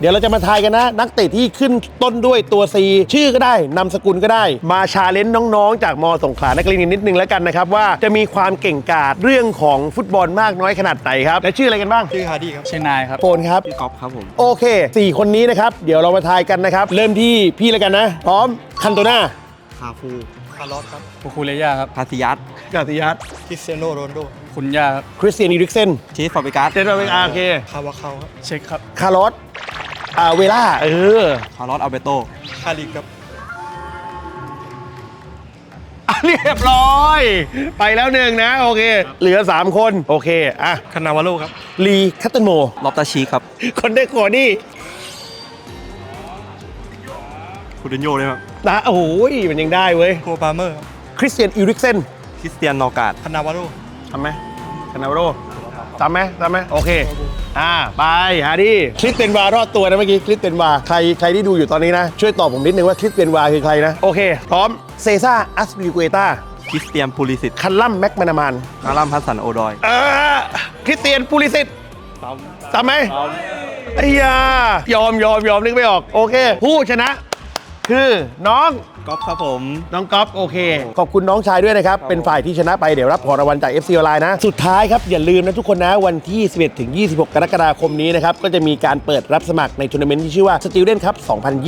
เดี๋ยวเราจะมาทายกันนะ นักเตะที่ขึ้นต้นด้วยตัว C ชื่อก็ได้นามสกุลก็ได้ มาชาเลนจ์น้องๆ จากมสงขลานครินทร์นิดนึงแล้วกันนะครับ ว่าจะมีความเก่งกาจเรื่องของฟุตบอลมากน้อยขนาดไหนครับ และชื่ออะไรกันบ้างชื่อฮาร์ดี้ครับชื่อนายครับโฟนครับพี่ก๊อฟครับผมโอเค4คนนี้นะครับเดี๋ยวเรามาทายกันนะครับ เริ่มที่พี่แล้วกันนะ พร้อมคันโตนาคาฟูคาร์ลอสครับคูคูเลย่าครับคาซิยัสกาติยัสคริสเตียโนโรนลโดคุณย่าครับคริสเตียนอีริกเซนเชฟฟาบริกัสเจนต์เบอาโอเคคาวาคาวครับเช็คครับคาร์ลอส อาเวล่าเออคาร์ลอสอัลเบโตคาริกครับอะเรียบร้อย ไปแล้วหนึ่งนะ โอเค เหลือ 3 คน โอเค อะ คานาวาโลครับ ลีคัตเตนโม ลอบตาชีครับคนได้โคนี่คูดินโยด้วยครับนะโอ้โหมันยังได้เว้ย โคปาเมอร์ครับคริสเตียนอีริกเซนคริสเตียนนอกาดคานาวาโลทำไหมคานาโร ทำไหมทำไหมโอเค อ่า ไปหาดิคริสเตียนวารอดตัวนะเมื่อกี้คริสเตียนวาใครใครที่ดูอยู่ตอนนี้นะ ช่วยตอบผมนิดนึงว่าคริสเตียนวาคือใครนะ โอเค พร้อมเซซ่าอัสปิลิเกตาคริสเตียนพูลิสิตคันลัมแม็กมานามานนารัมพัสสันโอดอยเออคริสเตียนปูลิสิตทำไหมไอ้ยายอมยอมยอมนึกไม่ออก โอเค ผู้ชนะ คือน้องก๊อฟครับผม น้องก๊อฟโอเค ขอบคุณน้องชายด้วยนะครับ เป็นฝ่ายที่ชนะไปเดี๋ยวรับของรางวัลจาก FC ออนไลน์นะ สุดท้ายครับ อย่าลืมนะทุกคนนะ วันที่ 11 ถึง 26 กรกฎาคมนี้นะครับ ก็จะมีการเปิดรับสมัครในทัวร์นาเมนต์ที่ชื่อว่า Student Cup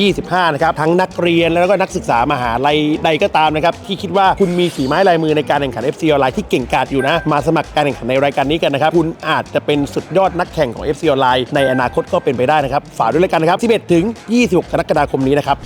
2025 นะครับ ทั้งนักเรียนแล้วก็นักศึกษามหาลัยใดก็ตามนะครับ ที่คิดว่าคุณมีฝีไม้ลายมือในการแข่งขัน FC ออนไลน์ที่เก่งกาจอยู่นะมาสมัครการแข่งขันในรายการนี้กันนะครับคุณอาจจะเป็นสุดยอดนักแข่งของ FC ออนไลน์ในอนาคตก็เป็นไปได้นะครับฝากด้วยแล้วกันนะครับ11ถึง26 กรกฎาคมนี้นะครับ